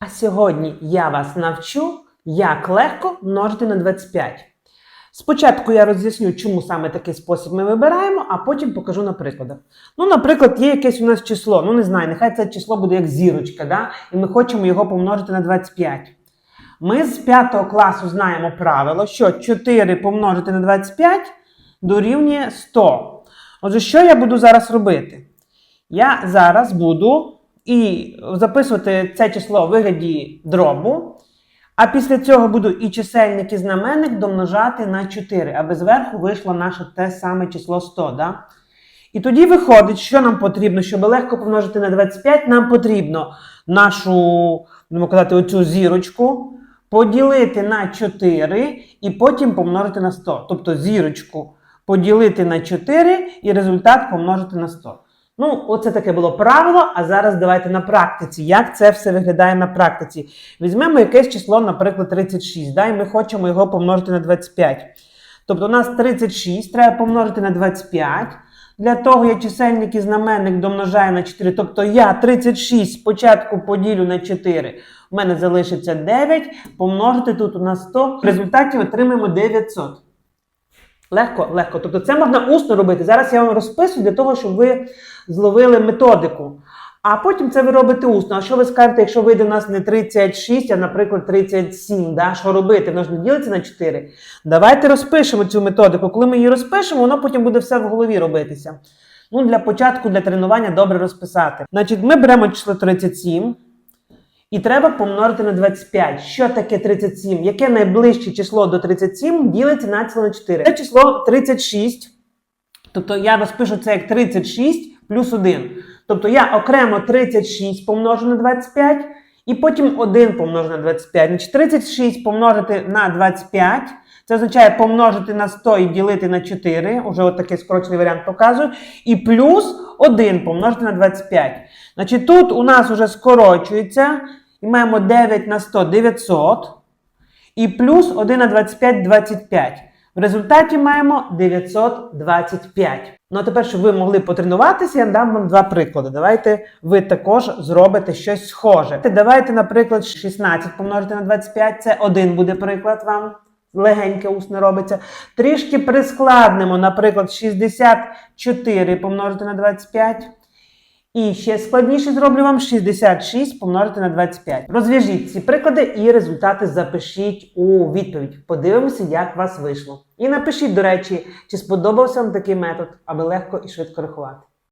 А сьогодні я вас навчу, як легко множити на 25. Спочатку я роз'ясню, чому саме такий спосіб ми вибираємо, а потім покажу на прикладах. Ну, наприклад, є якесь у нас число, ну не знаю, нехай це число буде як зірочка, да? і ми хочемо його помножити на 25. Ми з 5 класу знаємо правило, що 4 помножити на 25 дорівнює 100. Отже, що я буду зараз робити? Я зараз буду і записувати це число у вигляді дробу, а після цього буду і чисельник, і знаменник домножати на 4, аби зверху вийшло наше те саме число 100. Да? І тоді виходить, що нам потрібно, щоб легко помножити на 25, нам потрібно нашу, будемо казати, оцю зірочку поділити на 4 і потім помножити на 100. Тобто зірочку поділити на 4 і результат помножити на 100. Ну, оце таке було правило, а зараз давайте на практиці. Як це все виглядає на практиці? Візьмемо якесь число, наприклад, 36, да, і ми хочемо його помножити на 25. Тобто у нас 36 треба помножити на 25. Для того я чисельник і знаменник домножаю на 4. Тобто я 36 спочатку поділю на 4. У мене залишиться 9. Помножити тут у нас 100. В результаті отримаємо 900. Легко, легко. Тобто це можна усно робити. Зараз я вам розписую для того, щоб ви зловили методику. А потім це ви робите усно. А що ви скажете, якщо вийде у нас не 36, а, наприклад, 37? Да? Що робити? Воно ж не ділиться на 4. Давайте розпишемо цю методику. Коли ми її розпишемо, воно потім буде все в голові робитися. Ну, для початку, для тренування добре розписати. Значить, ми беремо число 37. І треба помножити на 25. Що таке 37? Яке найближче число до 37 ділиться на на 4? Це число 36. Тобто я розпишу це як 36 плюс 1. Тобто я окремо 36 помножу на 25 і потім 1 помножу на 25. Значить 36 помножити на 25. Це означає помножити на 100 і ділити на 4. Уже от такий скорочений варіант показую. І плюс 1 помножити на 25. Значить, тут у нас вже скорочується. І маємо 9 на 100 900. І плюс 1 на 25 25. В результаті маємо 925. Ну а тепер, щоб ви могли потренуватися, я дам вам два приклади. Давайте ви також зробите щось схоже. Давайте, наприклад, 16 помножити на 25. Це один буде приклад вам. Легеньке усне робиться. Трішки прискладнемо, наприклад, 64 помножити на 25. І ще складніше зроблю вам 66 помножити на 25. Розв'яжіть ці приклади і результати запишіть у відповідь. Подивимося, як у вас вийшло. І напишіть, до речі, чи сподобався вам такий метод, аби легко і швидко рахувати.